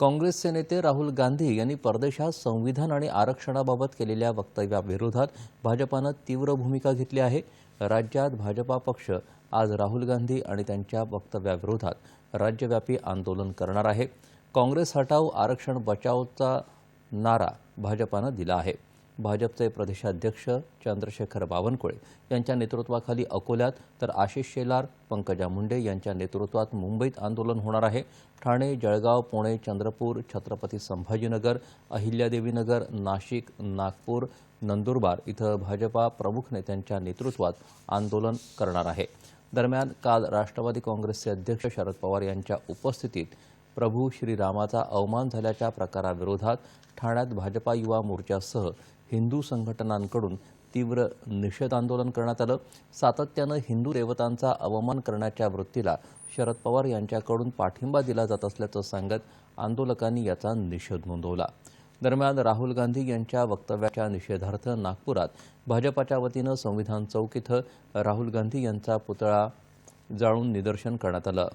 काँग्रेसचे नेते राहुल गांधी यांनी परदेशात संविधान आणि आरक्षणाबाबत केलेल्या वक्तव्याविरोधात भाजपानं तीव्र भूमिका घेतली आहे. राज्यात भाजपा पक्ष आज राहुल गांधी आणि त्यांच्या वक्तव्याविरोधात राज्यव्यापी आंदोलन करणार आहे. काँग्रेस हटाव आरक्षण बचावचा नारा भाजपानं दिला आहे. भाजपचे प्रदेशाध्यक्ष चंद्रशेखर बावनकुळे यांच्या नेतृत्वाखाली अकोल्यात तर आशिष शेलार पंकजा मुंडे यांच्या नेतृत्वात मुंबईत आंदोलन होणार आहे. ठाणे जळगाव पुणे चंद्रपूर छत्रपती संभाजीनगर अहिल्यादेवीनगर नाशिक नागपूर नंदुरबार इथं भाजपा प्रमुख नेत्यांच्या नेतृत्वात आंदोलन करणार आहे. दरम्यान काल राष्ट्रवादी काँग्रेसचे अध्यक्ष शरद पवार यांच्या उपस्थितीत प्रभू श्रीरामाचा अवमान झाल्याच्या प्रकाराविरोधात ठाण्यात भाजपा युवा मोर्चासह हिंदू संघटनांकडून तीव्र निषेध आंदोलन करण्यात आलं. सातत्यानं हिंदू देवतांचा अवमान करण्याच्या वृत्तीला शरद पवार यांच्याकडून पाठिंबा दिला जात असल्याचं सांगत आंदोलकांनी याचा निषेध नोंदवला. दरम्यान राहुल गांधी यांच्या वक्तव्याच्या निषेधार्थ नागपुरात भाजपाच्या वतीनं संविधान चौक इथं राहुल गांधी यांचा पुतळा जाळून निदर्शन करण्यात आलं.